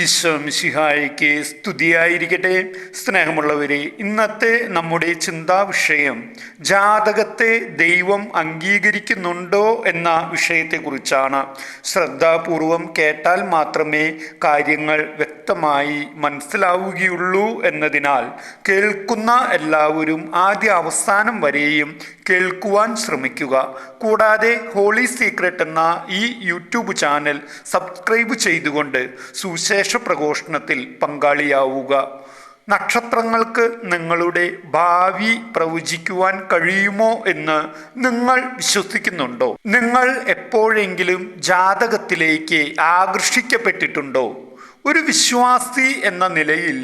ഈശോ മിശിഹായിക്ക് സ്തുതിയായിരിക്കട്ടെ. സ്നേഹമുള്ളവരെ ഇന്നത്തെ നമ്മുടെ ചിന്താ വിഷയം ജാതകത്തെ ദൈവം അംഗീകരിക്കുന്നുണ്ടോ എന്ന വിഷയത്തെക്കുറിച്ചാണ്. ശ്രദ്ധാപൂർവം കേട്ടാൽ മാത്രമേ കാര്യങ്ങൾ വ്യക്തമായി മനസ്സിലാവുകയുള്ളൂ എന്നതിനാൽ കേൾക്കുന്ന എല്ലാവരും ആദ്യ അവസാനം വരെയും കേൾക്കുവാൻ ശ്രമിക്കുക. കൂടാതെ ഹോളി സീക്രട്ട് എന്ന ഈ യൂട്യൂബ് ചാനൽ സബ്സ്ക്രൈബ് ചെയ്തുകൊണ്ട് സുവിശേഷ പ്രഘോഷണത്തിൽ പങ്കാളിയാവുക. നക്ഷത്രങ്ങൾക്ക് നിങ്ങളുടെ ഭാവി പ്രവചിക്കുവാൻ കഴിയുമോ എന്ന് നിങ്ങൾ വിശ്വസിക്കുന്നുണ്ടോ? നിങ്ങൾ എപ്പോഴെങ്കിലും ജാതകത്തിലേക്ക് ആകർഷിക്കപ്പെട്ടിട്ടുണ്ടോ? ഒരു വിശ്വാസി എന്ന നിലയിൽ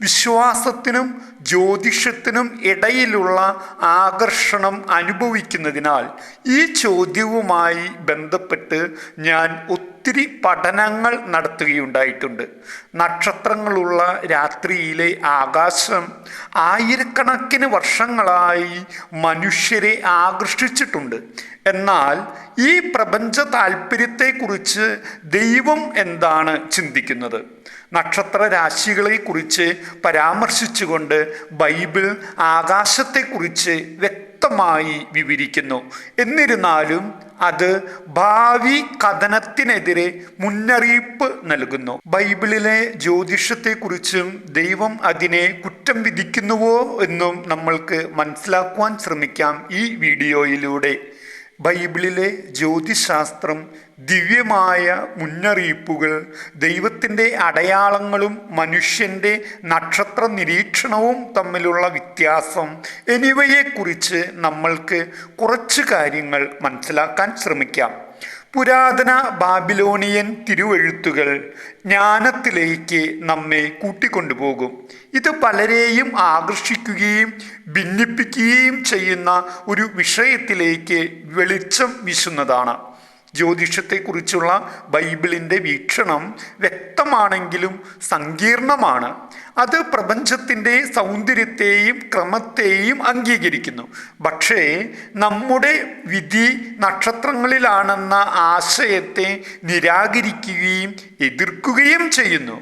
വിശ്വാസത്തിനും ജ്യോതിഷത്തിനും ഇടയിലുള്ള ആകർഷണം അനുഭവിക്കുന്നതിനാൽ ഈ ചോദ്യവുമായി ബന്ധപ്പെട്ട് ഞാൻ ഒത്തിരി പഠനങ്ങൾ നടത്തുകയുണ്ടായിട്ടുണ്ട്. നക്ഷത്രങ്ങളുള്ള രാത്രിയിലെ ആകാശം ആയിരക്കണക്കിന് വർഷങ്ങളായി മനുഷ്യരെ ആകർഷിച്ചിട്ടുണ്ട്. എന്നാൽ ഈ പ്രപഞ്ച താല്പര്യത്തെക്കുറിച്ച് ദൈവം എന്താണ് ചിന്തിക്കുന്നത്? നക്ഷത്ര രാശികളെക്കുറിച്ച് പരാമർശിച്ചുകൊണ്ട് ബൈബിൾ ആകാശത്തെക്കുറിച്ച് വ്യക്തമായി വിവരിക്കുന്നു. എന്നിരുന്നാലും അത് ഭാവി കഥനത്തിനെതിരെ മുന്നറിയിപ്പ് നൽകുന്നു. ബൈബിളിലെ ജ്യോതിഷത്തെക്കുറിച്ചും ദൈവം അതിനെ കുറ്റം വിധിക്കുന്നുവോ എന്നും നമ്മൾക്ക് മനസ്സിലാക്കുവാൻ ശ്രമിക്കാം ഈ വീഡിയോയിലൂടെ. ബൈബിളിലെ ജ്യോതിശാസ്ത്രം ദിവ്യമായ മുന്നറിയിപ്പുകൾ ദൈവത്തിന്റെ അടയാളങ്ങളും മനുഷ്യന്റെ നക്ഷത്ര നിരീക്ഷണവും തമ്മിലുള്ള വ്യത്യാസം എന്നിവയെക്കുറിച്ച് നമ്മൾക്ക് കുറച്ച് കാര്യങ്ങൾ മനസ്സിലാക്കാൻ ശ്രമിക്കാം. പുരാതന ബാബിലോണിയൻ തിരുവെഴുത്തുകൾ ജ്ഞാനത്തിലേക്ക് നമ്മെ കൂട്ടിക്കൊണ്ടുപോകും. ഇത് പലരെയും ആകർഷിക്കുകയും ഭിന്നിപ്പിക്കുകയും ചെയ്യുന്ന ഒരു വിഷയത്തിലേക്ക് വെളിച്ചം വീശുന്നതാണ്. ജ്യോതിഷത്തെക്കുറിച്ചുള്ള ബൈബിളിന്റെ വീക്ഷണം വ്യക്തമാണെങ്കിലും സങ്കീർണമാണ്. അത് പ്രപഞ്ചത്തിന്റെ സൗന്ദര്യത്തെയും ക്രമത്തെയും അംഗീകരിക്കുന്നു. പക്ഷേ നമ്മുടെ വിധി നക്ഷത്രങ്ങളിലാണെന്ന ആശയത്തെ നിരാകരിക്കുകയും എതിർക്കുകയും ചെയ്യുന്നു.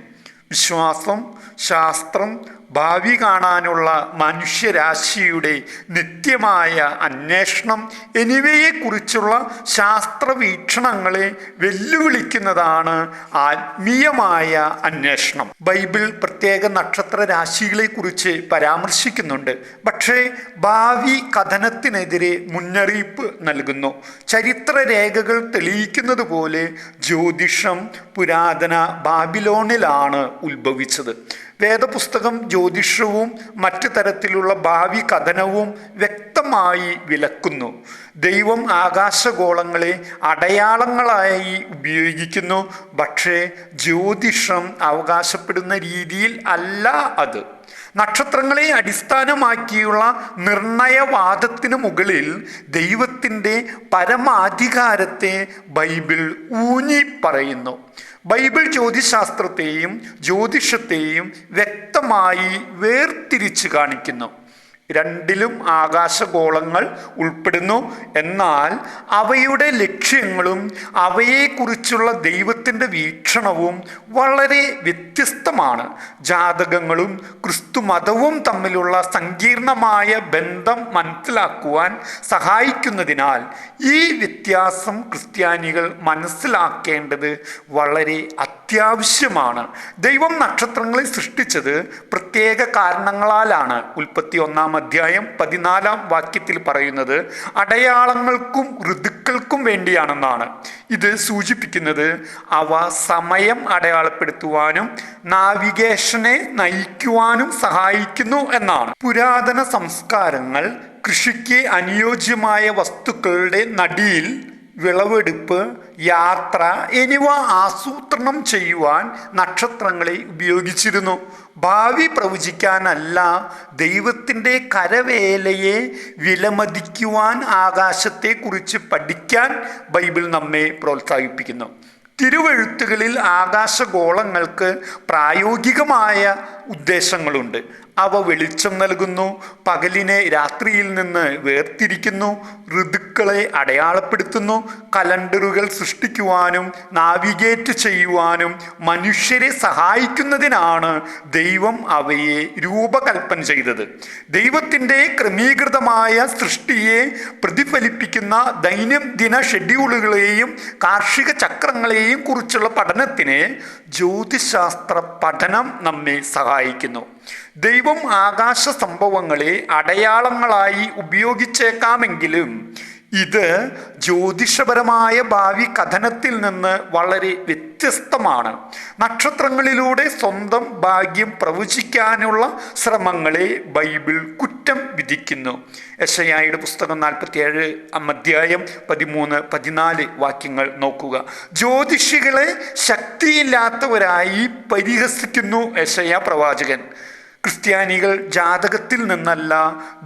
വിശ്വാസം ശാസ്ത്രം ഭാവി കാണാനുള്ള മനുഷ്യരാശിയുടെ നിത്യമായ അന്വേഷണം എന്നിവയെക്കുറിച്ചുള്ള ശാസ്ത്രവീക്ഷണങ്ങളെ വെല്ലുവിളിക്കുന്നതാണ് ആത്മീയമായ അന്വേഷണം. ബൈബിൾ പ്രത്യേക നക്ഷത്ര രാശികളെക്കുറിച്ച് പരാമർശിക്കുന്നുണ്ട്. പക്ഷേ ഭാവി കഥനത്തിനെതിരെ മുന്നറിയിപ്പ് നൽകുന്നു. ചരിത്രരേഖകൾ തെളിയിക്കുന്നത് പോലെ ജ്യോതിഷം പുരാതന ബാബിലോണിലാണ് ഉത്ഭവിച്ചത്. വേദപുസ്തകം ജ്യോതിഷവും മറ്റു തരത്തിലുള്ള ഭാവി കഥനവും വ്യക്തമായി വിലക്കുന്നു. ദൈവം ആകാശഗോളങ്ങളെ അടയാളങ്ങളായി ഉപയോഗിക്കുന്നു. പക്ഷേ ജ്യോതിഷം അവകാശപ്പെടുന്ന രീതിയിൽ അല്ല അത്. നക്ഷത്രങ്ങളെ അടിസ്ഥാനമാക്കിയുള്ള നിർണയവാദത്തിനു മുകളിൽ ദൈവത്തിന്റെ പരമാധികാരത്തെ ബൈബിൾ ഊന്നി പറയുന്നു ബൈബിൾ ജ്യോതിശാസ്ത്രത്തെയും ജ്യോതിഷത്തെയും വ്യക്തമായി വേർതിരിച്ച് കാണിക്കുന്നു. രണ്ടിലും ആകാശഗോളങ്ങൾ ഉൾപ്പെടുന്നു. എന്നാൽ അവയുടെ ലക്ഷ്യങ്ങളും അവയെക്കുറിച്ചുള്ള ദൈവത്തിന്റെ വീക്ഷണവും വളരെ വ്യത്യസ്തമാണ്. ജാതകങ്ങളും ക്രിസ്തുമതവും തമ്മിലുള്ള സങ്കീർണമായ ബന്ധം മനസ്സിലാക്കുവാൻ സഹായിക്കുന്നതിനാൽ ഈ വ്യത്യാസം ക്രിസ്ത്യാനികൾ മനസ്സിലാക്കേണ്ടത് വളരെ അത്യാവശ്യമാണ്. ദൈവം നക്ഷത്രങ്ങളെ സൃഷ്ടിച്ചത് പ്രത്യേക കാരണങ്ങളാലാണ്. ഉൽപ്പത്തി ഒന്നാം അധ്യായം പതിനാലാം വാക്യത്തിൽ പറയുന്നത് അടയാളങ്ങൾക്കും ഋതുക്കൾക്കും വേണ്ടിയാണെന്നാണ്. ഇത് സൂചിപ്പിക്കുന്നത് അവ സമയം അടയാളപ്പെടുത്തുവാനും നാവിഗേഷനെ നയിക്കുവാനും സഹായിക്കുന്നു എന്നാണ്. പുരാതന സംസ്കാരങ്ങൾ കൃഷിക്ക് അനുയോജ്യമായ വസ്തുക്കളുടെ നടിയിൽ വിളവെടുപ്പ് യാത്ര എന്നിവ ആസൂത്രണം ചെയ്യുവാൻ നക്ഷത്രങ്ങളെ ഉപയോഗിച്ചിരുന്നു. ഭാവി പ്രവചിക്കാനല്ല ദൈവത്തിന്റെ കരവേലയെ വിലമതിക്കുവാൻ ആകാശത്തെക്കുറിച്ച് പഠിക്കാൻ ബൈബിൾ നമ്മെ പ്രോത്സാഹിപ്പിക്കുന്നു. തിരുവെഴുത്തുകളിൽ ആകാശഗോളങ്ങൾക്ക് പ്രായോഗികമായ ഉദ്ദേശങ്ങളുണ്ട്. അവ വെളിച്ചം നൽകുന്നു. പകലിനെ രാത്രിയിൽ നിന്ന് വേർതിരിക്കുന്നു. ഋതുക്കളെ അടയാളപ്പെടുത്തുന്നു. കലണ്ടറുകൾ സൃഷ്ടിക്കുവാനും നാവിഗേറ്റ് ചെയ്യുവാനും മനുഷ്യരെ സഹായിക്കുന്നതിനാണ് ദൈവം അവയെ രൂപകൽപ്പന ചെയ്തത്. ദൈവത്തിന്റെ ക്രമീകൃതമായ സൃഷ്ടിയെ പ്രതിഫലിപ്പിക്കുന്ന ദൈനംദിന ഷെഡ്യൂളുകളെയും കാർഷിക ചക്രങ്ങളെയും കുറിച്ചുള്ള പഠനത്തിന് ജ്യോതിശാസ്ത്ര പഠനം നമ്മെ സഹായിക്കുന്നു. ദൈവം ആകാശ സംഭവങ്ങളെ അടയാളങ്ങളായി ഉപയോഗിച്ചേക്കാമെങ്കിലും ഇത് ജ്യോതിഷപരമായ ഭാവി കഥനത്തിൽ നിന്ന് വളരെ വ്യത്യസ്തമാണ്. നക്ഷത്രങ്ങളിലൂടെ സ്വന്തം ഭാഗ്യം പ്രവചിക്കാനുള്ള ശ്രമങ്ങളെ ബൈബിൾ കുറ്റം വിധിക്കുന്നു. യശയായുടെ പുസ്തകം നാൽപ്പത്തിയേഴ് അധ്യായം പതിമൂന്ന് പതിനാല് വാക്യങ്ങൾ നോക്കുക. ജ്യോതിഷികളെ ശക്തിയില്ലാത്തവരായി പരിഹസിക്കുന്നു യശയ പ്രവാചകൻ. ക്രിസ്ത്യാനികൾ ജാതകത്തിൽ നിന്നല്ല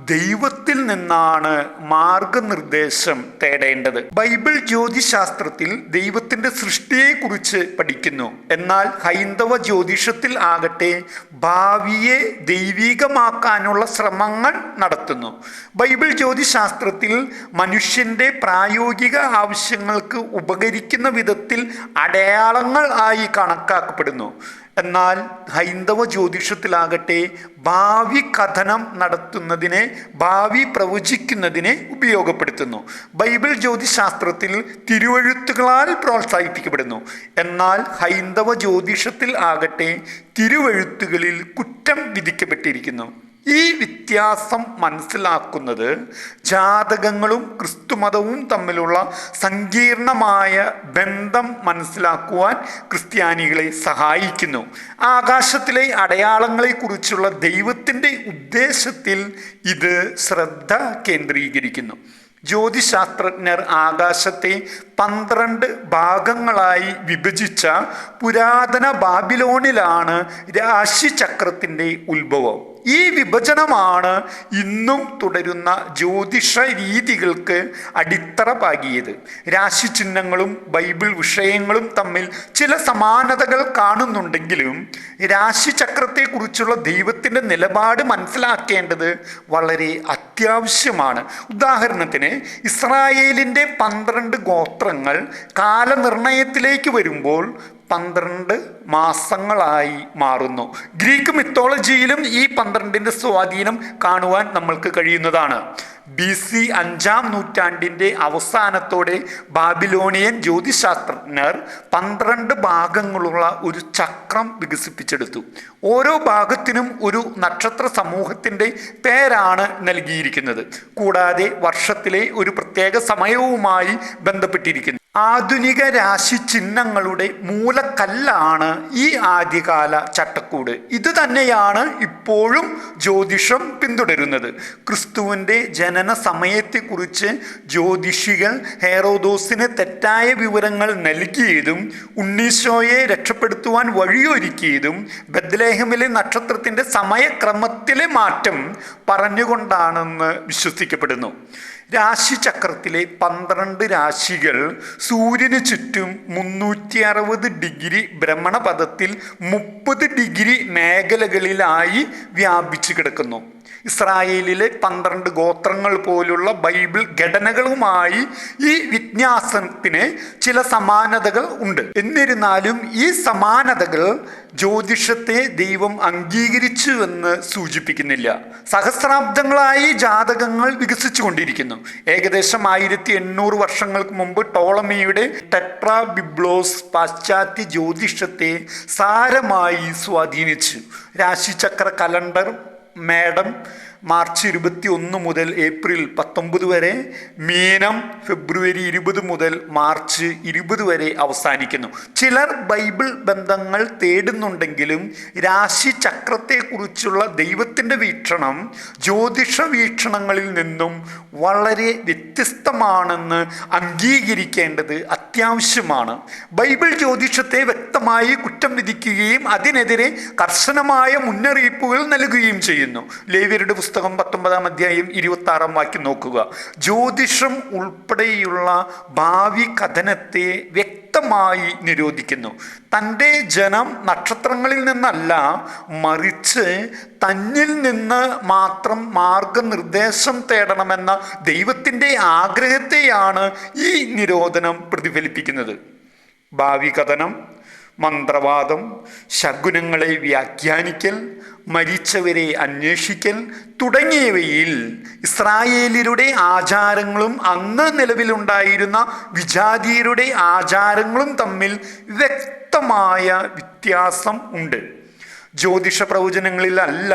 ദൈവത്തിൽ നിന്നാണ് മാർഗനിർദ്ദേശം തേടേണ്ടത്. ബൈബിൾ ജ്യോതിശാസ്ത്രത്തിൽ ദൈവത്തിന്റെ സൃഷ്ടിയെക്കുറിച്ച് പഠിക്കുന്നു. എന്നാൽ ഹൈന്ദവ ജ്യോതിഷത്തിൽ ആകട്ടെ ഭാവിയെ ദൈവികമാക്കാനുള്ള ശ്രമങ്ങൾ നടത്തുന്നു. ബൈബിൾ ജ്യോതിശാസ്ത്രത്തിൽ മനുഷ്യന്റെ പ്രായോഗിക ആവശ്യങ്ങൾക്ക് ഉപകരിക്കുന്ന വിധത്തിൽ അടയാളങ്ങൾ ആയി കണക്കാക്കപ്പെടുന്നു. എന്നാൽ ഹൈന്ദവ ജ്യോതിഷത്തിലാകട്ടെ ഭാവി കഥനം നടത്തുന്നതിനെ ഭാവി പ്രവചിക്കുന്നതിനെ ഉപയോഗപ്പെടുത്തുന്നു. ബൈബിൾ ജ്യോതിശാസ്ത്രത്തിൽ തിരുവഴുത്തുകളാൽ പ്രോത്സാഹിപ്പിക്കപ്പെടുന്നു. എന്നാൽ ഹൈന്ദവ ജ്യോതിഷത്തിൽ ആകട്ടെ തിരുവഴുത്തുകളിൽ കുറ്റം വിധിക്കപ്പെട്ടിരിക്കുന്നു. ഈ വ്യത്യാസം മനസ്സിലാക്കുന്നത് ജാതകങ്ങളും ക്രിസ്തുമതവും തമ്മിലുള്ള സങ്കീർണമായ ബന്ധം മനസ്സിലാക്കുവാൻ ക്രിസ്ത്യാനികളെ സഹായിക്കുന്നു. ആകാശത്തിലെ അടയാളങ്ങളെക്കുറിച്ചുള്ള ദൈവത്തിന്റെ ഉദ്ദേശത്തിൽ ഇത് ശ്രദ്ധ കേന്ദ്രീകരിക്കുന്നു. ജ്യോതിശാസ്ത്രജ്ഞർ ആകാശത്തെ പന്ത്രണ്ട് ഭാഗങ്ങളായി വിഭജിച്ച പുരാതന ബാബിലോണിലാണ് രാശിചക്രത്തിന്റെ ഉത്ഭവം. ഈ വിഭജനമാണ് ഇന്നും തുടരുന്ന ജ്യോതിഷ രീതികൾക്ക് അടിത്തറ പാകിയത്. രാശിചിഹ്നങ്ങളും ബൈബിൾ വിഷയങ്ങളും തമ്മിൽ ചില സമാനതകൾ കാണുന്നുണ്ടെങ്കിലും രാശിചക്രത്തെക്കുറിച്ചുള്ള ദൈവത്തിന്റെ നിലപാട് മനസ്സിലാക്കേണ്ടത് വളരെ അത്യാവശ്യമാണ്. ഉദാഹരണത്തിന് ഇസ്രായേലിന്റെ പന്ത്രണ്ട് ഗോത്രങ്ങൾ കാലനിർണയത്തിലേക്ക് വരുമ്പോൾ പന്ത്രണ്ട് മാസങ്ങളായി മാറുന്നു. ഗ്രീക്ക് മിത്തോളജിയിലും ഈ പന്ത്രണ്ടിന്റെ സ്വാധീനം കാണുവാൻ നമ്മൾക്ക് കഴിയുന്നതാണ്. ബി സി അഞ്ചാം നൂറ്റാണ്ടിന്റെ അവസാനത്തോടെ ബാബിലോണിയൻ ജ്യോതിശാസ്ത്രജ്ഞർ പന്ത്രണ്ട് ഭാഗങ്ങളുള്ള ഒരു ചക്രം വികസിപ്പിച്ചെടുത്തു. ഓരോ ഭാഗത്തിനും ഒരു നക്ഷത്ര സമൂഹത്തിന്റെ പേരാണ് നൽകിയിരിക്കുന്നത്. കൂടാതെ വർഷത്തിലെ ഒരു പ്രത്യേക സമയവുമായി ബന്ധപ്പെട്ടിരിക്കുന്നു. ആധുനിക രാശി ചിഹ്നങ്ങളുടെ മൂലക്കല്ലാണ് ഈ ആദ്യകാല ചട്ടക്കൂട്. ഇത് തന്നെയാണ് ഇപ്പോഴും ജ്യോതിഷം പിന്തുടരുന്നത്. ക്രിസ്തുവിന്റെ ജനന സമയത്തെക്കുറിച്ച് ജ്യോതിഷികൾ ഹേറോദോസിന് തെറ്റായ വിവരങ്ങൾ നൽകിയതും ഉണ്ണീശോയെ രക്ഷപ്പെടുത്തുവാൻ വഴിയൊരുക്കിയതും ബദ്ലേഹമിലെ നക്ഷത്രത്തിന്റെ സമയക്രമത്തിലെ മാറ്റം പറഞ്ഞുകൊണ്ടാണെന്ന് വിശ്വസിക്കപ്പെടുന്നു. രാശിചക്രത്തിലെ പന്ത്രണ്ട് രാശികൾ സൂര്യന് ചുറ്റും മുന്നൂറ്റി അറുപത് ഡിഗ്രി ഭ്രമണപഥത്തിൽ മുപ്പത് ഡിഗ്രി മേഖലകളിലായി വ്യാപിച്ചു കിടക്കുന്നു. ഇസ്രായേലിലെ പന്ത്രണ്ട് ഗോത്രങ്ങൾ പോലുള്ള ബൈബിൾ ഘടനകളുമായി ഈ വിജ്ഞാസനത്തിന് ചില സമാനതകൾ ഉണ്ട്. എന്നിരുന്നാലും ഈ സമാനതകൾ ജ്യോതിഷത്തെ ദൈവം അംഗീകരിച്ചു എന്ന് സൂചിപ്പിക്കുന്നില്ല. സഹസ്രാബ്ദങ്ങളായി ജാതകങ്ങൾ വികസിച്ചു കൊണ്ടിരിക്കുന്നു ഏകദേശം ആയിരത്തി എണ്ണൂറ് വർഷങ്ങൾക്ക് മുമ്പ് ടോളമിയുടെ ടെട്രാ ബിബ്ലോസ് പാശ്ചാത്യ ജ്യോതിഷത്തെ സാരമായി സ്വാധീനിച്ചു. രാശിചക്ര കലണ്ടർ മേഡം മാർച്ച് ഇരുപത്തി ഒന്ന് മുതൽ ഏപ്രിൽ പത്തൊമ്പത് വരെ മീനം ഫെബ്രുവരി ഇരുപത് മുതൽ മാർച്ച് ഇരുപത് വരെ അവസാനിക്കുന്നു. ചിലർ ബൈബിൾ ബന്ധങ്ങൾ തേടുന്നുണ്ടെങ്കിലും രാശി ചക്രത്തെക്കുറിച്ചുള്ള ദൈവത്തിന്റെ വീക്ഷണം ജ്യോതിഷ വീക്ഷണങ്ങളിൽ നിന്നും വളരെ വ്യത്യസ്തമാണെന്ന് അംഗീകരിക്കേണ്ടത് അത്യാവശ്യമാണ്. ബൈബിൾ ജ്യോതിഷത്തെ വ്യക്തമായി കുറ്റം വിധിക്കുകയും അതിനെതിരെ കർശനമായ മുന്നറിയിപ്പുകൾ നൽകുകയും ചെയ്യുന്നു. ലേവ്യരുടെ പുസ്തകം പുസ്തകം പത്തൊമ്പതാം അധ്യായം ഇരുപത്തി ആറാം വാക്യം നോക്കുക. ജ്യോതിഷം ഉൾപ്പെടെയുള്ള ഭാവി കഥനത്തെ വ്യക്തമായി നിരോധിക്കുന്നു. തന്റെ ജനം നക്ഷത്രങ്ങളിൽ നിന്നല്ല മറിച്ച് തന്നിൽ നിന്ന് മാത്രം മാർഗനിർദ്ദേശം തേടണമെന്ന ദൈവത്തിന്റെ ആഗ്രഹത്തെയാണ് ഈ നിരോധനം പ്രതിഫലിപ്പിക്കുന്നത്. ഭാവി കഥനം മന്ത്രവാദം ശകുനങ്ങളെ വ്യാഖ്യാനിക്കൽ മരിച്ചവരെ അന്വേഷിക്കൽ തുടങ്ങിയവയിൽ ഇസ്രായേലിയരുടെ ആചാരങ്ങളും അന്ന് നിലവിലുണ്ടായിരുന്ന വിജാതീയരുടെ ആചാരങ്ങളും തമ്മിൽ വ്യക്തമായ വ്യത്യാസം ഉണ്ട്. ജ്യോതിഷ പ്രവചനങ്ങളിലല്ല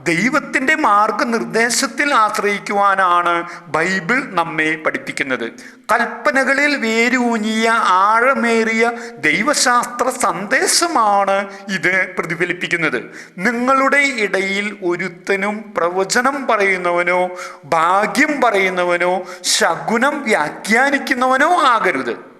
ദൈവത്തിന്റെ മാർഗനിർദ്ദേശത്തിൽ ആശ്രയിക്കുവാനാണ് ബൈബിൾ നമ്മെ പഠിപ്പിക്കുന്നത്. കൽപ്പനകളിൽ വേരൂഞ്ഞിയ ആഴമേറിയ ദൈവശാസ്ത്ര സന്ദേശമാണ് ഇത് പ്രതിഫലിപ്പിക്കുന്നത്. നിങ്ങളുടെ ഇടയിൽ ഒരുത്തനും പ്രവചനം പറയുന്നവനോ ഭാഗ്യം പറയുന്നവനോ ശകുനം വ്യാഖ്യാനിക്കുന്നവനോ ആകരുത്.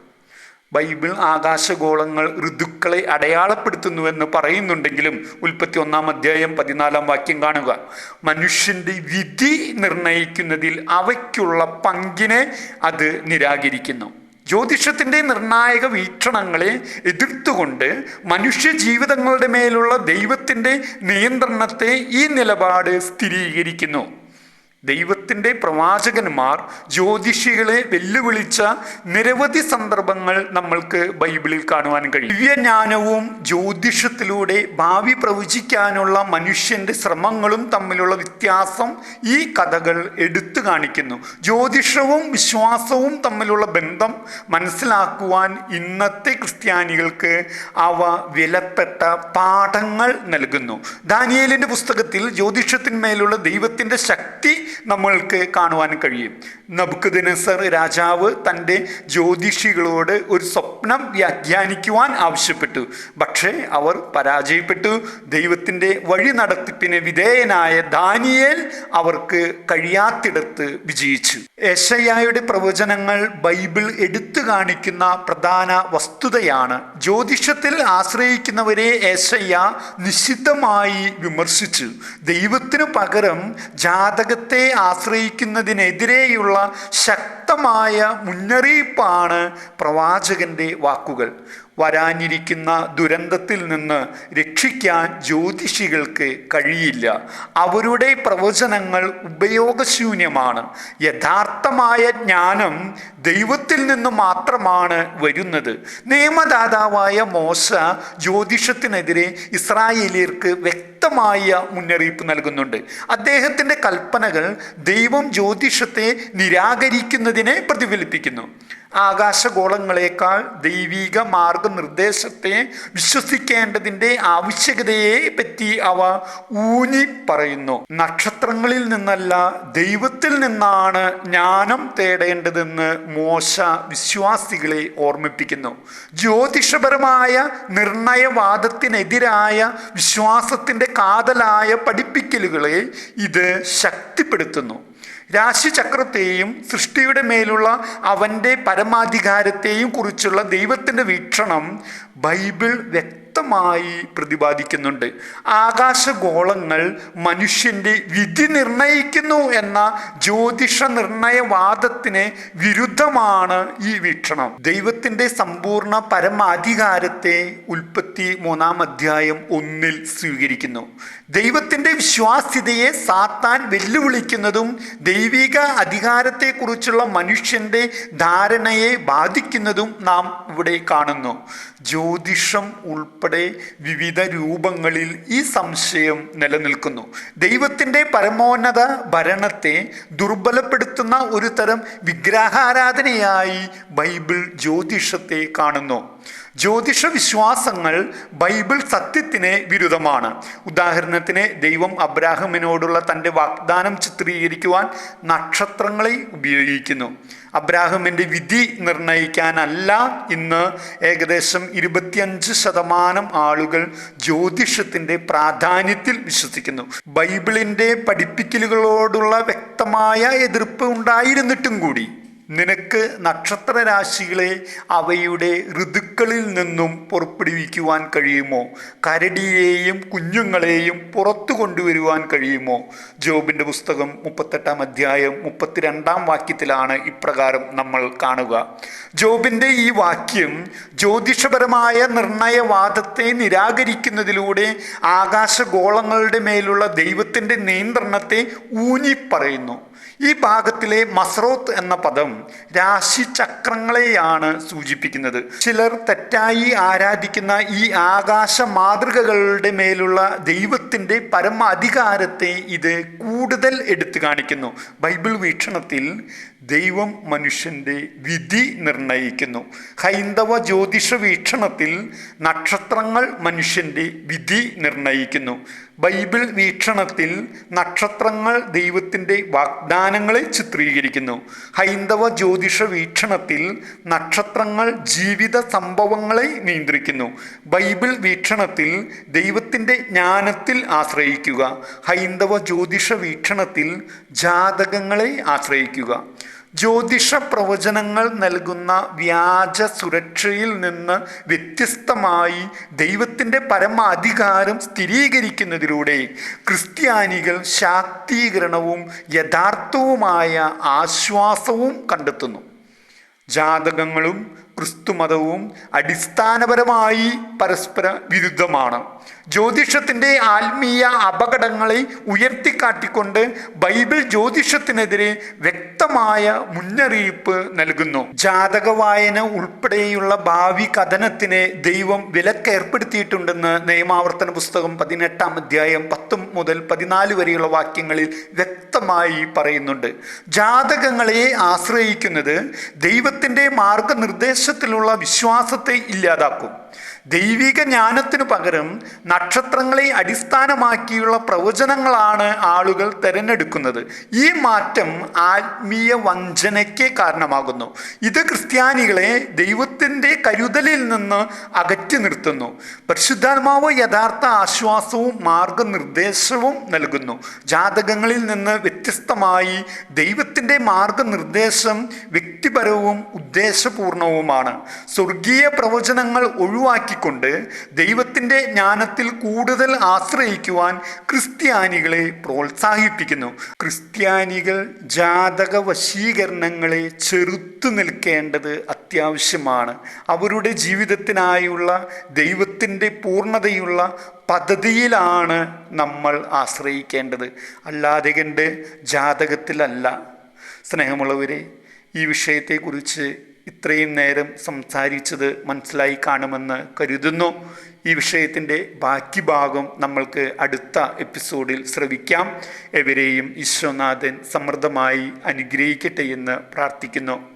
ബൈബിൾ ആകാശഗോളങ്ങൾ ഋതുക്കളെ അടയാളപ്പെടുത്തുന്നുവെന്ന് പറയുന്നുണ്ടെങ്കിലും ഉൽപ്പത്തി ഒന്നാം അധ്യായം പതിനാലാം വാക്യം കാണുക. മനുഷ്യന്റെ വിധി നിർണയിക്കുന്നതിൽ അവയ്ക്കുള്ള പങ്കിനെ അത് നിരാകരിക്കുന്നു. ജ്യോതിഷത്തിന്റെ നിർണായക വീക്ഷണങ്ങളെ എതിർത്തുകൊണ്ട് മനുഷ്യ ജീവിതങ്ങളുടെ മേലുള്ള ദൈവത്തിന്റെ നിയന്ത്രണത്തെ ഈ നിലപാട് സ്ഥിരീകരിക്കുന്നു. ദൈവത്തിന്റെ പ്രവാചകന്മാർ ജ്യോതിഷികളെ വെല്ലുവിളിച്ച നിരവധി സന്ദർഭങ്ങൾ നമ്മൾക്ക് ബൈബിളിൽ കാണുവാൻ കഴിയും. ദിവ്യജ്ഞാനവും ജ്യോതിഷത്തിലൂടെ ഭാവി പ്രവചിക്കാനുള്ള മനുഷ്യന്റെ ശ്രമങ്ങളും തമ്മിലുള്ള വ്യത്യാസം ഈ കഥകൾ എടുത്തു കാണിക്കുന്നു. ജ്യോതിഷവും വിശ്വാസവും തമ്മിലുള്ള ബന്ധം മനസ്സിലാക്കുവാൻ ഇന്നത്തെ ക്രിസ്ത്യാനികൾക്ക് അവ വിലപ്പെട്ട പാഠങ്ങൾ നൽകുന്നു. ദാനിയേലിന്റെ പുസ്തകത്തിൽ ജ്യോതിഷത്തിന്മേലുള്ള ദൈവത്തിന്റെ ശക്തി നമ്മൾക്ക് കാണുവാൻ കഴിയും. നബുക്കുദിനസർ രാജാവ് തന്റെ ജ്യോതിഷികളോട് ഒരു സ്വപ്നം വ്യാഖ്യാനിക്കുവാൻ ആവശ്യപ്പെട്ടു. പക്ഷേ അവർ പരാജയപ്പെട്ടു. ദൈവത്തിന്റെ വഴി നടത്തിപ്പിന് വിധേയനായ ദാനിയേൽ അവർക്ക് കഴിയാത്തിടത്ത് വിജയിച്ചു. യശയ്യായുടെ പ്രവചനങ്ങൾ ബൈബിൾ എടുത്തു കാണിക്കുന്ന പ്രധാന വസ്തുതയാണ്. ജ്യോതിഷത്തിൽ ആശ്രയിക്കുന്നവരെ യേശയ്യ നിശിദ്ധമായി വിമർശിച്ചു. ദൈവത്തിനു പകരം ജാതകത്തെ ആശ്രയിക്കുന്നതിനെതിരെയുള്ള ശക്തമായ മുന്നറിയിപ്പാണ് പ്രവാചകന്റെ വാക്കുകൾ. വരാനിരിക്കുന്ന ദുരന്തത്തിൽ നിന്ന് രക്ഷിക്കാൻ ജ്യോതിഷികൾക്ക് കഴിയില്ല. അവരുടെ പ്രവചനങ്ങൾ ഉപയോഗശൂന്യമാണ്. യഥാർത്ഥമായ ജ്ഞാനം ദൈവത്തിൽ നിന്ന് മാത്രമാണ് വരുന്നത്. നിയമദാതാവായ മോശ ജ്യോതിഷത്തിനെതിരെ ഇസ്രായേലിയർക്ക് വ്യക്തമായ മുന്നറിയിപ്പ് നൽകുന്നുണ്ട്. അദ്ദേഹത്തിന്റെ കൽപ്പനകൾ ദൈവം ജ്യോതിഷത്തെ നിരാകരിക്കുന്നതിനെ പ്രതിഫലിപ്പിക്കുന്നു. ആകാശഗോളങ്ങളെക്കാൾ ദൈവിക മാർഗനിർദ്ദേശത്തെ വിശ്വസിക്കേണ്ടതിന്റെ ആവശ്യകതയെ പറ്റി അവ ഊന്നി പറയുന്നു. നക്ഷത്രങ്ങളിൽ നിന്നല്ല ദൈവത്തിൽ നിന്നാണ് ജ്ഞാനം തേടേണ്ടതെന്ന് മോശ വിശ്വാസികളെ ഓർമ്മിപ്പിക്കുന്നു. ജ്യോതിഷപരമായ നിർണയവാദത്തിനെതിരായ വിശ്വാസത്തിന്റെ കാതലായ പഠിപ്പിക്കലുകളെ ഇത് ശക്തിപ്പെടുത്തുന്നു. രാശിചക്രത്തെയും സൃഷ്ടിയുടെ മേലുള്ള അവന്റെ പരമാധികാരത്തെയും കുറിച്ചുള്ള ദൈവത്തിന്റെ വീക്ഷണം ബൈബിൾ വ്യക്തമായി പ്രതിപാദിക്കുന്നുണ്ട്. ആകാശഗോളങ്ങൾ മനുഷ്യന്റെ വിധി നിർണയിക്കുന്നു എന്ന ജ്യോതിഷ നിർണയവാദത്തിന് വിരുദ്ധമാണ് ഈ വീക്ഷണം. ദൈവത്തിന്റെ സമ്പൂർണ പരമാധികാരത്തെ ഉൽപ്പത്തി മൂന്നാം അധ്യായം ഒന്നിൽ സ്വീകരിക്കുന്നു. ദൈവത്തിന്റെ വിശ്വാസ്യതയെ സാത്താൻ വെല്ലുവിളിക്കുന്നതും ദൈവിക അധികാരത്തെക്കുറിച്ചുള്ള മനുഷ്യന്റെ ധാരണയെ ബാധിക്കുന്നതും നാം ഇവിടെ കാണുന്നു. ജ്യോതിഷം ഉൾപ്പെടെ വിവിധ രൂപങ്ങളിൽ ഈ സംശയം നിലനിൽക്കുന്നു. ദൈവത്തിന്റെ പരമോന്നത ഭരണത്തെ ദുർബലപ്പെടുത്തുന്ന ഒരു തരം വിഗ്രഹാരാധനയായി ബൈബിൾ ജ്യോതിഷത്തെ കാണുന്നു. ജ്യോതിഷ വിശ്വാസങ്ങൾ ബൈബിൾ സത്യത്തിന് വിരുദ്ധമാണ്. ഉദാഹരണത്തിന് ദൈവം അബ്രാഹമിനോടുള്ള തന്റെ വാഗ്ദാനം ചിത്രീകരിക്കുവാൻ നക്ഷത്രങ്ങളെ ഉപയോഗിക്കുന്നു. അബ്രാഹമിന്റെ വിധി നിർണയിക്കാനല്ല ഇന്ന് ഏകദേശം ഇരുപത്തിയഞ്ച് ശതമാനം ആളുകൾ ജ്യോതിഷത്തിന്റെ പ്രാധാന്യത്തിൽ വിശ്വസിക്കുന്നു. ബൈബിളിന്റെ പഠിപ്പിക്കലുകളോടുള്ള വ്യക്തമായ എതിർപ്പ് ഉണ്ടായിരുന്നിട്ടും കൂടി. നിനക്ക് നക്ഷത്രരാശികളെ അവയുടെ ഋതുക്കളിൽ നിന്നും പുറപ്പെടുവിക്കുവാൻ കഴിയുമോ? കരടിയെയും കുഞ്ഞുങ്ങളെയും പുറത്തു കൊണ്ടുവരുവാൻ കഴിയുമോ? ജോബിന്റെ പുസ്തകം മുപ്പത്തെട്ടാം അധ്യായം മുപ്പത്തിരണ്ടാം വാക്യത്തിലാണ് ഇപ്രകാരം നമ്മൾ കാണുക. ജോബിന്റെ ഈ വാക്യം ജ്യോതിഷപരമായ നിർണയവാദത്തെ നിരാകരിക്കുന്നതിലൂടെ ആകാശഗോളങ്ങളുടെ മേലുള്ള ദൈവത്തിന്റെ നിയന്ത്രണത്തെ ഊന്നി പറയുന്നു ഈ ഭാഗത്തിലെ മസ്രോത്ത് എന്ന പദം രാശിചക്രങ്ങളെയാണ് സൂചിപ്പിക്കുന്നത്. ചിലർ തെറ്റായി ആരാധിക്കുന്ന ഈ ആകാശ മാതൃകകളുടെ മേലുള്ള ദൈവത്തിന്റെ പരമ അധികാരത്തെ ഇത് കൂടുതൽ എടുത്തു കാണിക്കുന്നു. ബൈബിൾ വീക്ഷണത്തിൽ ദൈവം മനുഷ്യന്റെ വിധി നിർണയിക്കുന്നു. ഹൈന്ദവ ജ്യോതിഷ വീക്ഷണത്തിൽ നക്ഷത്രങ്ങൾ മനുഷ്യന്റെ വിധി നിർണയിക്കുന്നു. ബൈബിൾ വീക്ഷണത്തിൽ നക്ഷത്രങ്ങൾ ദൈവത്തിന്റെ വാഗ്ദാനങ്ങളെ ചിത്രീകരിക്കുന്നു. ഹൈന്ദവ ജ്യോതിഷ വീക്ഷണത്തിൽ നക്ഷത്രങ്ങൾ ജീവിത സംഭവങ്ങളെ നിയന്ത്രിക്കുന്നു. ബൈബിൾ വീക്ഷണത്തിൽ ദൈവത്തിന്റെ ജ്ഞാനത്തിൽ ആശ്രയിക്കുക. ഹൈന്ദവ ജ്യോതിഷ വീക്ഷണത്തിൽ ജാതകങ്ങളെ ആശ്രയിക്കുക. ജ്യോതിഷ പ്രവചനങ്ങൾ നൽകുന്ന വ്യാജ സുരക്ഷയിൽ നിന്ന് വ്യത്യസ്തമായി ദൈവത്തിന്റെ പരമാധികാരം സ്ഥിരീകരിക്കുന്നതിലൂടെ ക്രിസ്ത്യാനികൾ ശാക്തീകരണവും യഥാർത്ഥവുമായ ആശ്വാസവും കണ്ടെത്തുന്നു. ജാതകങ്ങളും ക്രിസ്തുമതവും അടിസ്ഥാനപരമായി പരസ്പര വിരുദ്ധമാണ്. ജ്യോതിഷത്തിന്റെ ആത്മീയ അപകടങ്ങളെ ഉയർത്തിക്കാട്ടിക്കൊണ്ട് ബൈബിൾ ജ്യോതിഷത്തിനെതിരെ വ്യക്തമായ മുന്നറിയിപ്പ് നൽകുന്നു. ജാതക വായന ഉൾപ്പെടെയുള്ള ഭാവി കഥനത്തിന് ദൈവം വിലക്കേർപ്പെടുത്തിയിട്ടുണ്ടെന്ന് നിയമാവർത്തന പുസ്തകം പതിനെട്ടാം അധ്യായം പത്തും മുതൽ പതിനാല് വരെയുള്ള വാക്യങ്ങളിൽ വ്യക്തമായി പറയുന്നുണ്ട്. ജാതകങ്ങളെ ആശ്രയിക്കുന്നത് ദൈവത്തിന്റെ മാർഗനിർദ്ദേശത്തിലുള്ള വിശ്വാസത്തെ ഇല്ലാതാക്കും. ദൈവിക ജ്ഞാനത്തിനു പകരം നക്ഷത്രങ്ങളെ അടിസ്ഥാനമാക്കിയുള്ള പ്രവചനങ്ങളാണ് ആളുകൾ തിരഞ്ഞെടുക്കുന്നത്. ഈ മാറ്റം ആത്മീയ വഞ്ചനയ്ക്ക് കാരണമാകുന്നു. ഇത് ക്രിസ്ത്യാനികളെ ദൈവത്തിന്റെ കരുതലിൽ നിന്ന് അകറ്റി നിർത്തുന്നു. പരിശുദ്ധാത്മാവ് യഥാർത്ഥ ആശ്വാസവും മാർഗനിർദ്ദേശവും നൽകുന്നു. ജാതകങ്ങളിൽ നിന്ന് വ്യത്യസ്തമായി ദൈവത്തിന്റെ മാർഗനിർദ്ദേശം വ്യക്തിപരവും ഉദ്ദേശപൂർണവുമാണ്. സ്വർഗീയ പ്രവചനങ്ങൾ ഒഴിവാക്കിക്കൊണ്ട് ദൈവത്തിന്റെ ജ്ഞാനത്തിൽ കൂടുതൽ ആശ്രയിക്കുവാൻ ക്രിസ്ത്യാനികളെ പ്രോത്സാഹിപ്പിക്കുന്നു. ക്രിസ്ത്യാനികൾ ജാതക വശീകരണങ്ങളെ ചെറുത്തു നിൽക്കേണ്ടത് അത്യാവശ്യമാണ്. അവരുടെ ജീവിതത്തിനായുള്ള ദൈവത്തിന്റെ പൂർണതയുള്ള പദ്ധതിയിലാണ് നമ്മൾ ആശ്രയിക്കേണ്ടത്. അല്ലാതെ കണ്ട് ജാതകത്തിലല്ല. സ്നേഹമുള്ളവരെ ഈ വിഷയത്തെക്കുറിച്ച് ഇത്രയും നേരം സംസാരിച്ചത് മനസ്സിലായി കാണുമെന്ന് കരുതുന്നു. ഈ വിഷയത്തിന്റെ ബാക്കി ഭാഗം നമ്മൾക്ക് അടുത്ത എപ്പിസോഡിൽ ശ്രവിക്കാം. എവരെയും ഈശ്വനാഥൻ സമൃദ്ധമായി അനുഗ്രഹിക്കട്ടെ എന്ന് പ്രാർത്ഥിക്കുന്നു.